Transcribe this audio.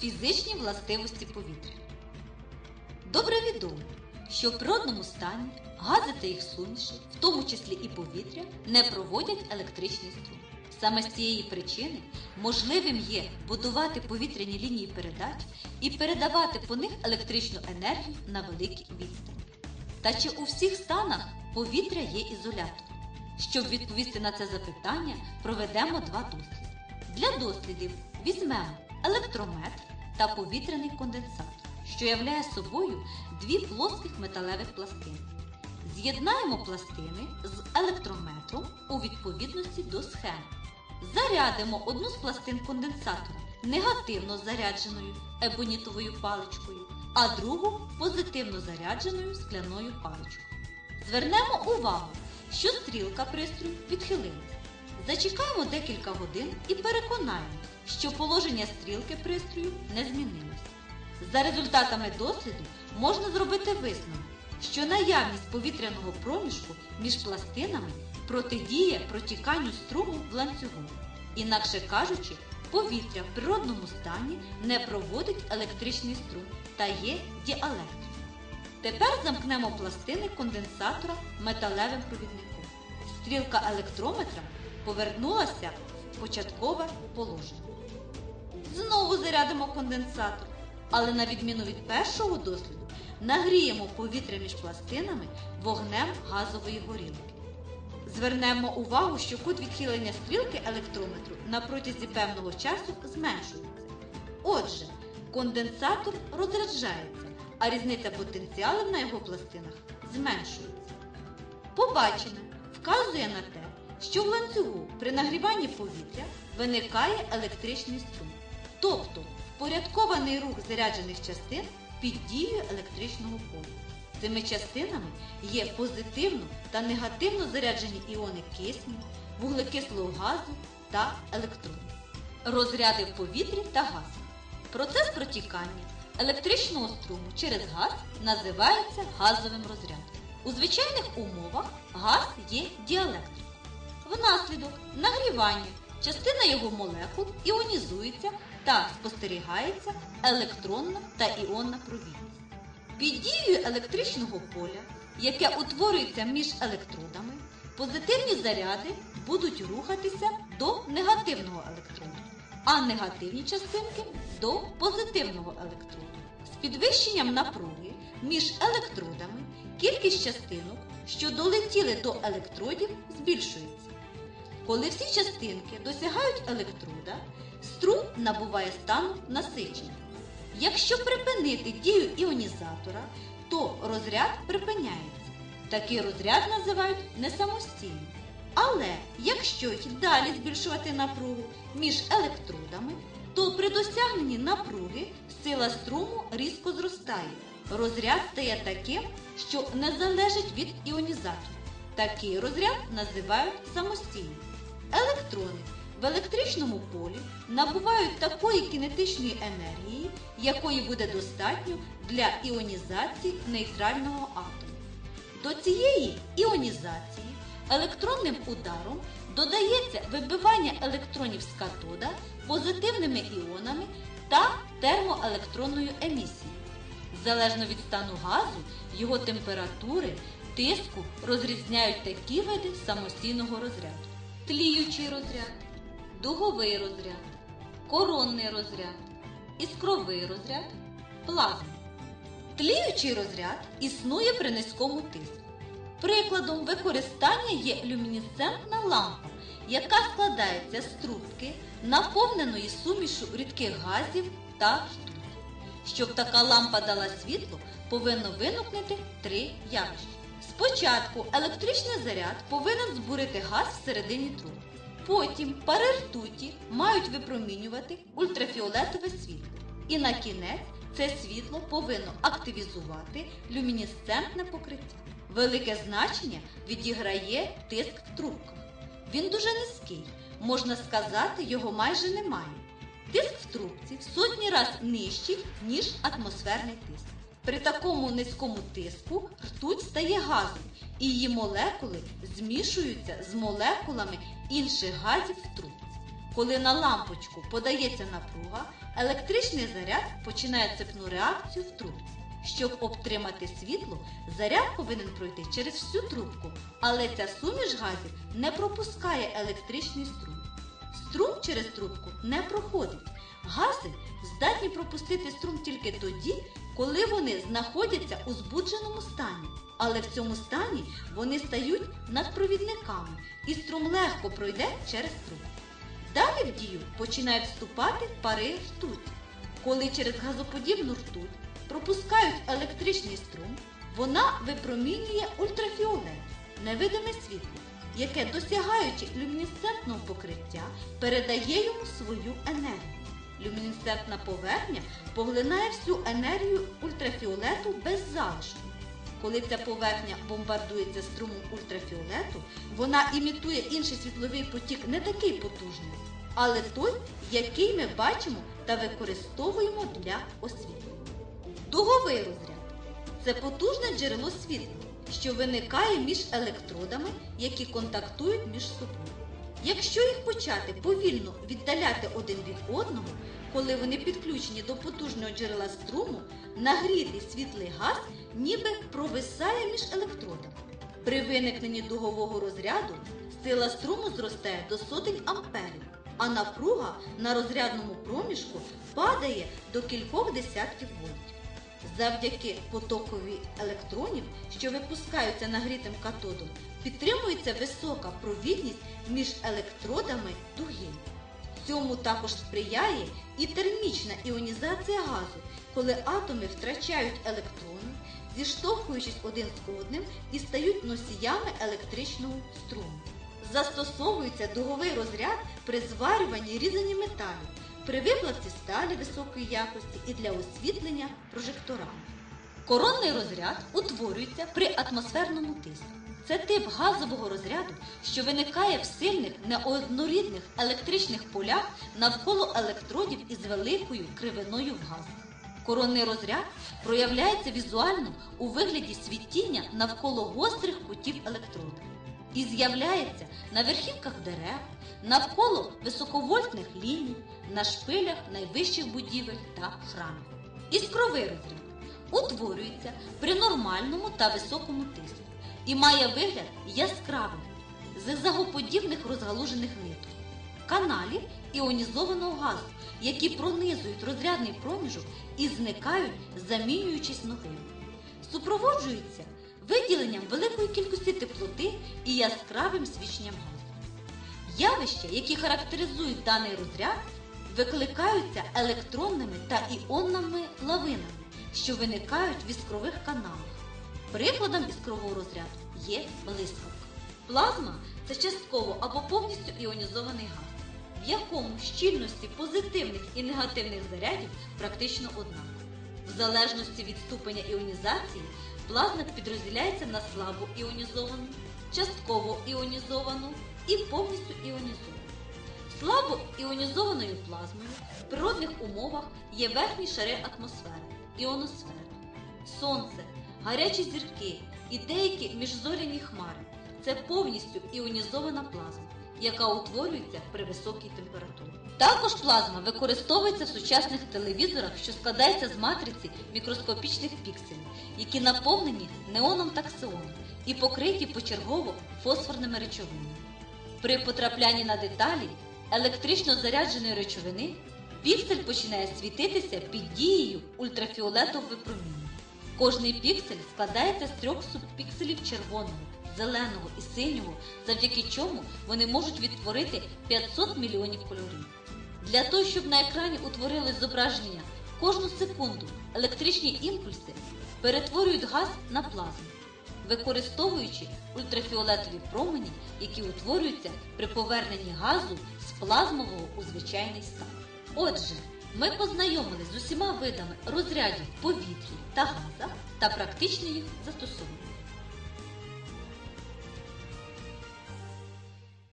Фізичні властивості повітря. Добре відомо, що в природному стані гази та їх суміші, в тому числі і повітря, не проводять електричний струм. Саме з цієї причини можливим є будувати повітряні лінії передач і передавати по них електричну енергію на великій відстані. Та чи у всіх станах повітря є ізолятором? Щоб відповісти на це запитання, проведемо два досліди. Для дослідів візьмемо електрометр та повітряний конденсатор, що являє собою дві плоских металевих пластини. З'єднаємо пластини з електрометром у відповідності до схеми. Зарядимо одну з пластин конденсатора негативно зарядженою ебонітовою паличкою, а другу позитивно зарядженою скляною паличкою. Звернемо увагу, що стрілка пристрою відхилилась. Зачекаємо декілька годин і переконаємось, що положення стрілки пристрою не змінилось. За результатами досліду можна зробити висновок, що наявність повітряного проміжку між пластинами протидіє протіканню струму в ланцюгу. Інакше кажучи, повітря в природному стані не проводить електричний струм та є діелектрикою. Тепер замкнемо пластини конденсатора металевим провідником. Стрілка електрометра повернулася початкове положення. Знову зарядимо конденсатор, але на відміну від першого досліду, нагріємо повітря між пластинами вогнем газової горілки. Звернемо увагу, що кут відхилення стрілки електрометру на протязі певного часу зменшується. Отже, конденсатор розряджається, а різниця потенціалів на його пластинах зменшується. Побачене вказує на те, що в ланцюгу при нагріванні повітря виникає електричний струм, тобто впорядкований рух заряджених частин під дією електричного поля. Цими частинами є позитивно та негативно заряджені іони кисню, вуглекислого газу та електронів. Розряди в повітрі та газах. Процес протікання електричного струму через газ називається газовим розрядом. У звичайних умовах газ є діелектриком. Внаслідок нагрівання частина його молекул іонізується та спостерігається електронна та іонна провідність. Під дією електричного поля, яке утворюється між електродами, позитивні заряди будуть рухатися до негативного електроду, а негативні частинки до позитивного електроду. З підвищенням напруги між електродами кількість частинок, що долетіли до електродів, збільшується. Коли всі частинки досягають електрода, струм набуває стану насичення. Якщо припинити дію іонізатора, то розряд припиняється. Такий розряд називають несамостійним. Але якщо й далі збільшувати напругу між електродами, то при досягненні напруги сила струму різко зростає. Розряд стає таким, що не залежить від іонізатора. Такий розряд називають самостійним. Електрони в електричному полі набувають такої кінетичної енергії, якої буде достатньо для іонізації нейтрального атому. До цієї іонізації електронним ударом додається вибивання електронів з катода позитивними іонами та термоелектронною емісією. Залежно від стану газу, його температури, тиску розрізняють такі види самостійного розряду. Тліючий розряд, дуговий розряд, коронний розряд, іскровий розряд, плазма. Тліючий розряд існує при низькому тиску. Прикладом використання є люмінесцентна лампа, яка складається з трубки, наповненої сумішу рідких газів та ртуті. Щоб така лампа дала світло, повинно виникнути три явища. Спочатку електричний заряд повинен збурити газ всередині трубки. Потім пари ртуті мають випромінювати ультрафіолетове світло. І на кінець це світло повинно активізувати люмінесцентне покриття. Велике значення відіграє тиск в трубках. Він дуже низький, можна сказати, його майже немає. Тиск в трубці в сотні раз нижчий, ніж атмосферний тиск. При такому низькому тиску ртуть стає газом, і її молекули змішуються з молекулами інших газів в трубці. Коли на лампочку подається напруга, електричний заряд починає цепну реакцію в трубці. Щоб обтримати світло, заряд повинен пройти через всю трубку, але ця суміш газів не пропускає електричний струм. Струм через трубку не проходить. Гази здатні пропустити струм тільки тоді, коли вони знаходяться у збудженому стані. Але в цьому стані вони стають надпровідниками і струм легко пройде через трубку. Далі в дію починають вступати пари ртуть. Коли через газоподібну ртуть пропускають електричний струм, вона випромінює ультрафіолет, невидиме світло, яке, досягаючи люмінесцентного покриття, передає йому свою енергію. Люмінесцентна поверхня поглинає всю енергію ультрафіолету без залишку. Коли ця поверхня бомбардується струмом ультрафіолету, вона імітує інший світловий потік не такий потужний, але той, який ми бачимо та використовуємо для освітлення. Дуговий розряд це потужне джерело світла, що виникає між електродами, які контактують між собою. Якщо їх почати повільно віддаляти один від одного, коли вони підключені до потужного джерела струму, нагрітий світлий газ ніби провисає між електродами. При виникненні дугового розряду сила струму зростає до сотень амперів, а напруга на розрядному проміжку падає до кількох десятків вольтів. Завдяки потокові електронів, що випускаються нагрітим катодом, підтримується висока провідність між електродами дуги. Цьому також сприяє і термічна іонізація газу, коли атоми втрачають електрони, зіштовхуючись один з одним і стають носіями електричного струму. Застосовується дуговий розряд при зварюванні різані металів, при виплавці сталі високої якості і для освітлення прожекторами. Коронний розряд утворюється при атмосферному тиску. Це тип газового розряду, що виникає в сильних неоднорідних електричних полях навколо електродів із великою кривиною в газі. Коронний розряд проявляється візуально у вигляді світіння навколо гострих кутів електрода і з'являється на верхівках дерев, навколо високовольтних ліній, на шпилях найвищих будівель та храмів. Іскровий розряд утворюється при нормальному та високому тиску і має вигляд яскравих, зигзагоподібних розгалужених ниток, каналів іонізованого газу, які пронизують розрядний проміжок і зникають, замінюючись новим. Супроводжуються виділенням великої кількості теплоти і яскравим свіченням газу. Явища, які характеризують даний розряд, викликаються електронними та іонними лавинами, що виникають в іскрових каналах. Прикладом іскрового розряду є блискавка. Плазма це частково або повністю іонізований газ, в якому щільності позитивних і негативних зарядів практично однакові. В залежності від ступеня іонізації плазма підрозділяється на слабо іонізовану, частково іонізовану і повністю іонізовану. Слабо іонізованою плазмою в природних умовах є верхні шари атмосфери іоносфери, сонце, гарячі зірки і деякі міжзоряні хмари. Це повністю іонізована плазма, яка утворюється при високій температурі. Також плазма використовується в сучасних телевізорах, що складається з матриці мікроскопічних пікселів, які наповнені неоном таксеону і покриті почергово фосфорними речовинами. При потраплянні на деталі електрично зарядженої речовини піксель починає світитися під дією ультрафіолетового випроміння. Кожний піксель складається з трьох субпікселів червоного, зеленого і синього, завдяки чому вони можуть відтворити 500 мільйонів кольорів. Для того, щоб на екрані утворилось зображення кожну секунду електричні імпульси перетворюють газ на плазму, використовуючи ультрафіолетові промені, які утворюються при поверненні газу з плазмового у звичайний стан. Отже, ми познайомились з усіма видами розрядів в повітрі та газах та практично їх застосовуємо.